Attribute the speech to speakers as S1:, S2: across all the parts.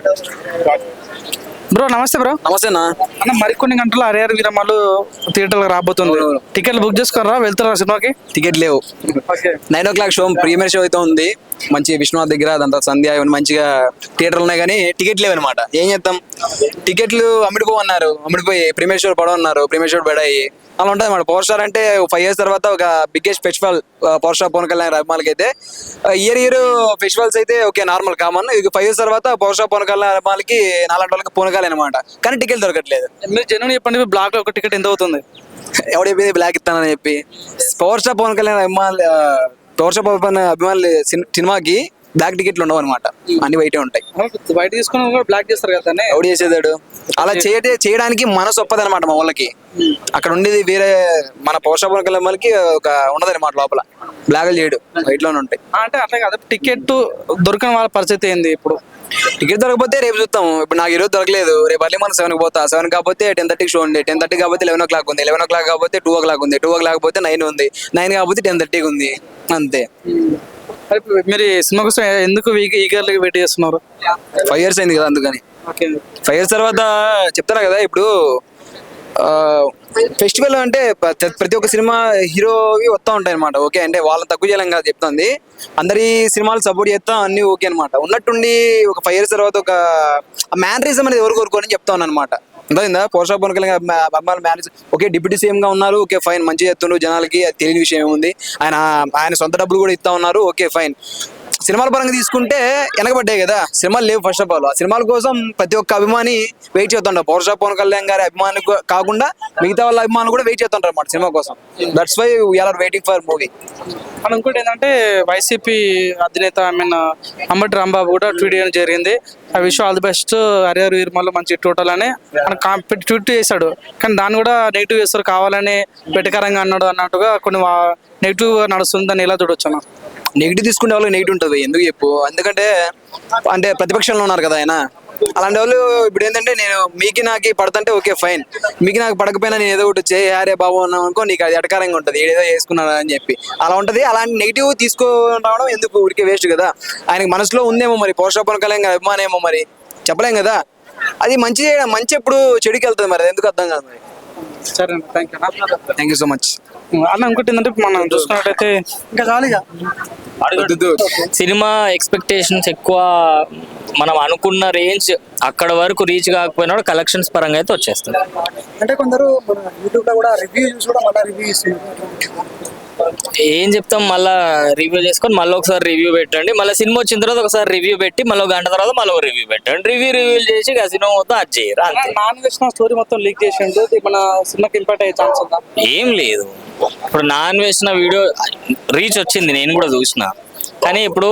S1: Bye. Bro నమస్తే bro.
S2: నమస్తేనా
S1: అన్న. మరికొన్ని గంటలు హరిహర వీరమ్మలు థియేటర్లకు రాబోతుంది. టికెట్లు బుక్ చేసుకోరా వెళ్తారా సినిమాకి?
S2: టికెట్ లేవు.
S1: Okay.
S2: Nine o'clock show premiere show అయితే ఉంది. మంచి విశ్వనాథ్ దగ్గర అదంతా సంధ్య ఇవన్నీ మంచిగా థియేటర్లు ఉన్నాయి కానీ టికెట్ లేవు అనమాట ఏం చేద్దాం? టికెట్లు అమ్ముడుపోమన్నారు అమ్ముడిపోయి ప్రీమియర్ షో పడవన్నారు. ప్రీమియర్ షో పడాయి. అలా ఉంటుంది అన్నమాట. పవర్ స్టార్ అంటే ఫైవ్ ఇయర్స్ తర్వాత ఒక biggest festival power star Pawan Kalyan అభిమానులకి అయితే ఇయర్ ఇయర్ ఫెస్టివల్స్ అయితే ఓకే నార్మల్ కామన్ ఇది ఫైవ్ ఇయర్స్ తర్వాత పవర్ స్టార్ పవన్ కళ్యాణ్ అభిమానులకి నాలుగు వాళ్ళకి పూనకాలి అనమాట కానీ టికెట్ దొరకట్లేదు.
S1: మీరు జనం చెప్పండి బ్లాక్లో ఒక టికెట్ ఎంత అవుతుంది?
S2: ఎవడు చెప్పింది బ్లాక్ ఇస్తానని చెప్పి. పవర్ స్టార్ పవన్ కళ్యాణ్ అభిమానులు పవర్ స్టార్ పవన్ అభిమానులు సిన్- సినిమాకి బ్లాక్ టికెట్లు ఉండవు అనమాట అన్ని బయటే ఉంటాయి.
S1: బయట తీసుకుని కూడా బ్లాక్ చేస్తారు కదా
S2: ఎవడు చేసేదాడు? అలా చేయటే చేయడానికి మనసు ఒప్పదనమాట మా వాళ్ళకి అక్కడ ఉండేది వేరే మన కళ్యాణ్ అభిమానులకి ఒక ఉండదన్నమాట లోపల. బ్లాక్ చేయడు బయట లోనే ఉంటాయి
S1: అంటే అట్లా కాదు. టికెట్ దొరకని వాళ్ళ పరిస్థితి ఏంది ఇప్పుడు?
S2: టికెట్ దొరకకపోతే రేపు చూస్తాం. ఇప్పుడు నాకు ఈరోజు దొరకలేదు. రేపు అర్లీ మనం సెవెన్ పోతా. సెవెన్ కాకపోతే టెన్ థర్టీకి షో ఉంది. టెన్ థర్టీ కాకపోతే లెవెన్ ఓ క్లాక్ ఉంది. లెవెన్ ఓ క్లాక్ కాకపోతే టూ ఓ క్లాక్ ఉంది. టూ ఓ క్లాక్ పోతే నైన్ ఉంది. నైన్ కాకపోతే టెన్ థర్టీకి ఉంది. అంతే.
S1: మరి సినిమా కోసం ఎందుకు ఈగర్లీ వెయిట్ చేస్తున్నారు?
S2: ఫైవ్ ఇయర్స్ అయింది కదా అందుకని. ఫైవ్ ఇయర్స్ తర్వాత చెప్తారా కదా ఇప్పుడు ఫెస్టివల్ అంటే ప్ర- ప్రతి ఒక్క సినిమా హీరోవి వస్తూ ఉంటాయి అనమాట ఓకే అంటే వాళ్ళని తక్కువ చేయలేం కదా చెప్తుంది. అందరి సినిమాలు సపోర్ట్ చేస్తాం అన్ని ఓకే అనమాట ఉన్నట్టుండి ఒక ఫైవ్ ఇయర్స్ తర్వాత ఒక మ్యానరిజం అనేది ఎవరు కోరుకోని చెప్తా ఉన్నాను అనమాట అర్థమైందా? పోషా పొనకల్ అమ్మాయిల మేనేజ్ ఓకే డిప్యూటీ సీఎం గా ఉన్నారు ఓకే ఫైన్ మంచి చేస్తుండ్రు జనాలకి తెలియని విషయం ఏముంది. ఆయన ఆయన సొంత డబ్బులు కూడా ఇస్తా ఉన్నారు ఓకే ఫైన్. సినిమాల పరంగా తీసుకుంటే వెనకబడ్డాయి కదా. సినిమాలు లేవు ఫస్ట్ ఆఫ్ ఆల్ ఆ సినిమాల కోసం ప్రతి ఒక్క అభిమాని వెయిట్ చేస్తుంటారు. పౌరుష పవన్ కళ్యాణ్ గారి అభిమాని కాకుండా మిగతా వాళ్ళ అభిమానులు కూడా వెయిట్ చేస్తుంటారు అన్నమాట సినిమా కోసం. That's why we are waiting for movie
S1: మనం ఇంకోటి ఏంటంటే వైసీపీ అధినేత ఐ మీన్ అంబటి రాంబాబు కూడా ట్వీట్ చేయడం జరిగింది. I wish all the best Harihar వీర్మల్లో మంచి టోటల్ అని. ట్వీట్ చేశాడు. కానీ దాన్ని కూడా నెగిటివ్ చేస్తారు కావాలని వెటకరంగా అన్నాడు అన్నట్టుగా కొన్ని నెగిటివ్ నడుస్తుంది దాన్ని ఎలా చూడొచ్చు అన్న
S2: నెగిటివ్ తీసుకునే వాళ్ళకి నెగిటివ్ ఉంటుంది ఎందుకు చెప్పు? ఎందుకంటే అంటే ప్రతిపక్షంలో ఉన్నారు కదా ఆయన. అలాంటి వాళ్ళు ఇప్పుడు ఏంటంటే నేను మీకు నాకు పడుతుంటే ఓకే ఫైన్ మీకు నాకు పడకపోయినా నేను ఏదో ఒకటి చేయి హారే బాబు అన్నాం అనుకో నీకు అది అటకారంగా ఉంటుంది. ఏదో వేసుకున్నాను అని చెప్పి. అలా ఉంటది. అలాంటి నెగిటివ్ తీసుకురావడం ఎందుకు? ఊరికే వేస్ట్ కదా. ఆయనకి మనసులో ఉందేమో మరి. పోషాపన కళ్యాణ్ అభిమానేమో మరి. చెప్పలేం కదా? అది మంచి మంచి ఎప్పుడు చెడుకి వెళ్తుంది మరి ఎందుకు అర్థం కాదు మరి?
S1: సరే అన్న thank you
S2: thank you so much
S1: అన్న ఇంకోటి ఏంటంటే మనం చూసుకున్నట్టయితే ఇంకా చాలుగా
S3: సినిమా ఎక్స్పెక్టేషన్స్ ఎక్కువ మనం అనుకున్న రేంజ్ అక్కడ వరకు రీచ్ కాకపోయినా కూడా కలెక్షన్స్ పరంగా అయితే వచ్చేస్తుంది.
S4: అంటే కొందరు మన యూట్యూబ్లో కూడా రివ్యూ చూసి కూడా మళ్ళీ రివ్యూ ఇస్తున్నారు
S3: ఏం చెప్తాం మళ్ళీ రివ్యూ చేసుకొని మళ్ళీ ఒకసారి రివ్యూ పెట్టండి. మళ్ళీ సినిమా వచ్చిన తర్వాత ఒకసారి రివ్యూ పెట్టి మళ్ళీ గంట తర్వాత మళ్ళీ రివ్యూ పెట్టండి. రివ్యూ రివ్యూ చేసి సినిమా మొత్తం అది చేయరు అంతే.
S1: నాన్ వెజ్ స్టోరీ మొత్తం లీక్ చేసిండు మన సినిమాకి ఇంపాక్ట్ అయ్యే ఛాన్స్ ఉందా?
S3: ఏం లేదు. ఇప్పుడు నాన్ వేసిన వీడియో రీచ్ వచ్చింది నేను కూడా చూసిన. కానీ ఇప్పుడు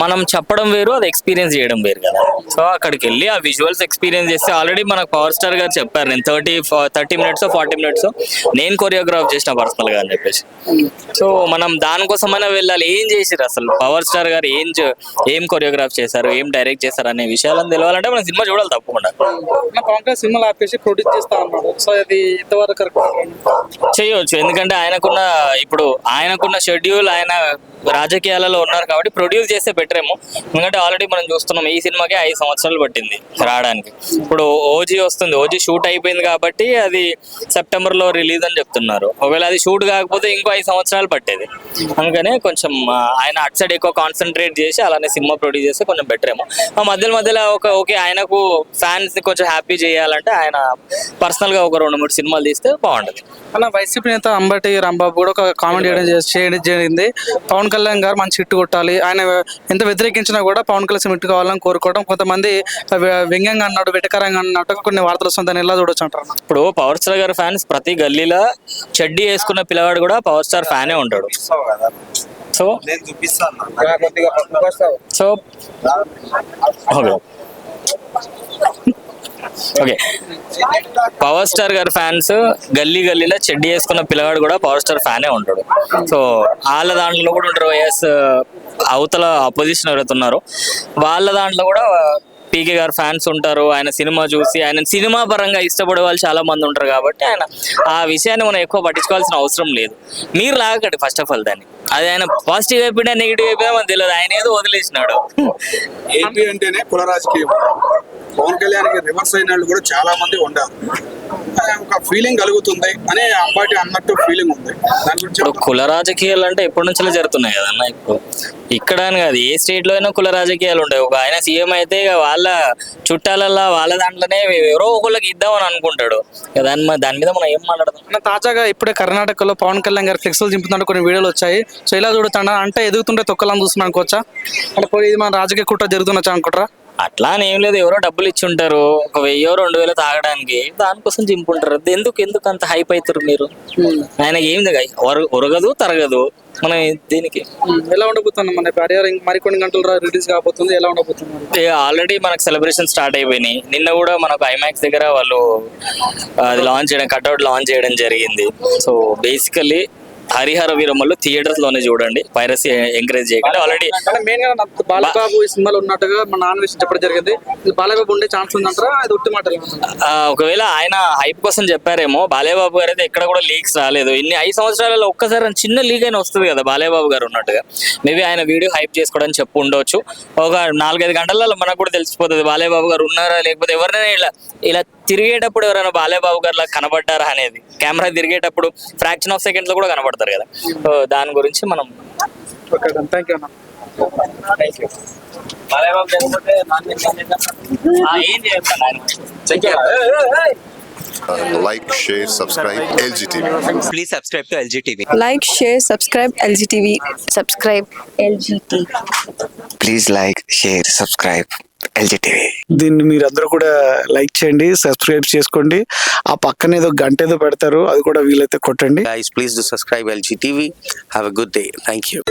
S3: మనం చెప్పడం వేరు అది ఎక్స్పీరియన్స్ చేయడం వేరు కదా. సో అక్కడికి వెళ్ళి ఆ విజువల్స్ ఎక్స్పీరియన్స్ చేస్తే ఆల్రెడీ మనకు పవర్ స్టార్ గారు చెప్పారు నేను thirty thirty minutes forty minutes నేను కొరియోగ్రాఫ్ చేసిన పర్సనల్గా అని చెప్పేసి. సో మనం దానికోసమైనా వెళ్ళాలి. ఏం చేసిరు అసలు? పవర్ స్టార్ గారు ఏం ఏం కొరియోగ్రాఫ్ చేశారు? ఏం డైరెక్ట్ చేశారు? అనే విషయాలను తెలియాలంటే మనం సినిమా చూడాలి తప్పకుండా.
S1: సినిమాలు ఆపేసి ప్రొడ్యూస్ చేస్తా అన్నాడు. సో కరెక్ట్
S3: చేయవచ్చు ఎందుకంటే ఆయనకున్న ఇప్పుడు ఆయనకున్న షెడ్యూల్ ఆయన రాజకీయాలలో ఉన్నారు కాబట్టి ప్రొడ్యూస్ చేస్తే పెట్టరేమో. ఏమో ఎందుకంటే ఆల్రెడీ మనం చూస్తున్నాం ఈ సినిమాకి ఐదు సంవత్సరాలు పట్టింది రావడానికి. ఇప్పుడు ఓజీ వస్తుంది ఓజీ షూట్ అయిపోయింది కాబట్టి అది సెప్టెంబర్లో రిలీజ్ అని చెప్తున్నారు. ఒకవేళ అది షూట్ కాకపోతే ఇంకో ఐదు సంవత్సరాలు పట్టేది. అందుకనే కొంచెం ఆయన అటు సైడ్ ఎక్కువ కాన్సన్ట్రేట్ చేసి అలానే సినిమా ప్రొడ్యూస్ చేస్తే కొంచెం బెటర్ ఏమో ఆ మధ్యలో మధ్యలో ఒక ఓకే ఆయనకు ఫ్యాన్స్ని కొంచెం హ్యాపీ చేయాలంటే ఆయన పర్సనల్గా ఒక రెండు మూడు సినిమాలు తీస్తే బాగుంటుంది.
S1: అలా వైసీపీ నేత అంబటి రాంబాబు కూడా ఒక కామెంట్ చేయడం చేయడం జరిగింది. పవన్ కళ్యాణ్ గారు మంచి హిట్ కొట్టాలి. ఆయన ఎంత వ్యతిరేకించినా కూడా పవన్ కళ్యాణ్ హిట్ కావాలని కోరుకోవడం. కొంతమంది వ్య- వ్యంగ్యంగా అన్నాడు వెటకరంగా అన్నట్టు కొన్ని వార్తలు వస్తుంది దాన్ని ఎలా చూడొచ్చు అంటారు
S3: ఇప్పుడు పవర్ స్టార్ గారి ఫ్యాన్స్ ప్రతి గల్లీలో చెడ్డీ వేసుకున్న పిల్లవాడు కూడా పవర్ స్టార్ ఫ్యానే ఉంటాడు. So so okay. Okay. Power star గారి ఫ్యాన్స్ గల్లీ గల్లీలో చెడ్డీ వేసుకున్న పిల్లవాడు కూడా పవర్ స్టార్ ఫ్యానే ఉంటాడు. సో వాళ్ళ దాంట్లో కూడా ఉంటారు వైఎస్ అవతల అపోజిషన్ ఎవరైతే ఉన్నారో వాళ్ళ దాంట్లో కూడా పీకే గారు ఫ్యాన్స్ ఉంటారు. ఆయన సినిమా చూసి ఆయన సినిమా పరంగా ఇష్టపడే వాళ్ళు చాలా మంది ఉంటారు కాబట్టి ఆయన ఆ విషయాన్ని మనం ఎక్కువ పట్టించుకోవాల్సిన అవసరం లేదు. మీరు లాగకండి ఫస్ట్ ఆఫ్ ఆల్ దాన్ని. అది ఆయన పాజిటివ్ అయిపోయినా నెగిటివ్ అయిపోయినా మనకు తెలియదు. ఆయన ఏదో వదిలేసినాడు.
S5: ఏంటి అంటేనే కుల రాజకీయం. పవన్ కళ్యాణ్ రివర్స్ అయిన వాళ్ళు కూడా చాలా మంది ఉండారు ఒక ఫీలింగ్ కలుగుతుంది అని అంబాటి అన్నట్టు ఫీలింగ్ ఉంది. దాని గురించి
S3: ఇప్పుడు కుల రాజకీయాలు అంటే ఎప్పటి నుంచో జరుగుతున్నాయి కదన్న ఇప్పుడు. ఇక్కడ అని కాదు ఏ స్టేట్లో అయినా కుల రాజకీయాలు ఉంటాయి. ఒక ఆయన సీఎం అయితే ఇక వాళ్ళ చుట్టాలల్లా వాళ్ళ దాంట్లోనే ఎవరో ఒకళ్ళకి ఇద్దామని అనుకుంటాడు. దాని దాని మీద మనం ఏం మాట్లాడదాం?
S1: తాజాగా ఇప్పుడే కర్ణాటకలో పవన్ కళ్యాణ్ గారు ఫ్లెక్స్లు దింపుతుంటే కొన్ని వీడియోలు వచ్చాయి. సో ఇలా చూడుతాడా అంటే ఎదుగుతుంటే తొక్కలని చూస్తున్నాను అనుకోవచ్చా? అంటే ఇది మన రాజకీయ కుట్ర జరుగుతున్నచ్చా అనుకుంటారా?
S3: అట్లా అని ఏం లేదు ఎవరో డబ్బులు ఇచ్చి ఉంటారు ఒక వెయ్యో రెండు వేలు తాగడానికి దానికోసం చింపుంటారు ఎందుకు ఎందుకు అంత హైప్ అవుతారు మీరు? ఆయన ఏం ఒరగదు తరగదు. మనం దీనికి
S1: ఎలా ఉండబోతున్నాం? మన పరిహారం ఇంక మరికొన్ని గంటలు రిలీజ్ కాబోతుంది. ఎలా ఉండబోతుంది
S3: ఆల్రెడీ మనకు సెలబ్రేషన్ స్టార్ట్ అయిపోయినాయి. నిన్న కూడా మనకు ఐమాక్స్ దగ్గర వాళ్ళు అది లాంచ్ చేయడం కట్అవుట్ లాంచ్ చేయడం జరిగింది. సో బేసికల్లీ హరిహర వీరమ్మలు థియేటర్స్లోనే చూడండి. పైరసీ ఎంకరేజ్ చేయకండి ఆల్రెడీ
S1: మెయిన్గా బాలబాబు ఈ సినిమాలో ఉన్నట్టుగా మన నాన్ వెజ్ చెప్పడం జరిగింది బాలబాబు ఉండే ఛాన్స్ ఉందంటారా? అది ఒట్టి మాటలు.
S3: ఆ, ఒకవేళ ఆయన హైప్ కోసం చెప్పారేమో బాలేబాబు గారు అయితే ఎక్కడ కూడా లీక్స్ రాలేదు. ఇన్ని ఐదు సంవత్సరాలలో ఒక్కసారి చిన్న లీక్ అయినా వస్తుంది కదా బాలేబాబు గారు ఉన్నట్టుగా. మేబీ ఆయన వీడియో హైప్ చేసుకోవడానికి చెప్పు ఉండొచ్చు. ఒక నాలుగైదు గంటలలో మనకు కూడా తెలిసిపోతుంది బాలేబాబు గారు ఉన్నారా? లేకపోతే ఎవరైనా ఇలా ఇలా తిరిగేటప్పుడు ఎవరైనా బాలేబాబు గారు కనబడ్డారా అనేది. కెమెరా తిరిగేటప్పుడు ఫ్రాక్షన్ ఆఫ్ సెకండ్స్లో కూడా కనబడతారు అంటారు కదా. సో దాని గురించి మనం
S6: like share subscribe
S7: LG please like share
S8: subscribe LG
S6: please like share subscribe LG TV.
S4: దీన్ని మీరందరూ కూడా లైక్ చేయండి సబ్స్క్రైబ్ చేసుకోండి. ఆ పక్కన ఏదో గంట ఏదో పెడతారు అది కూడా వీలైతే కొట్టండి.
S6: Please subscribe LG TV have a good day thank you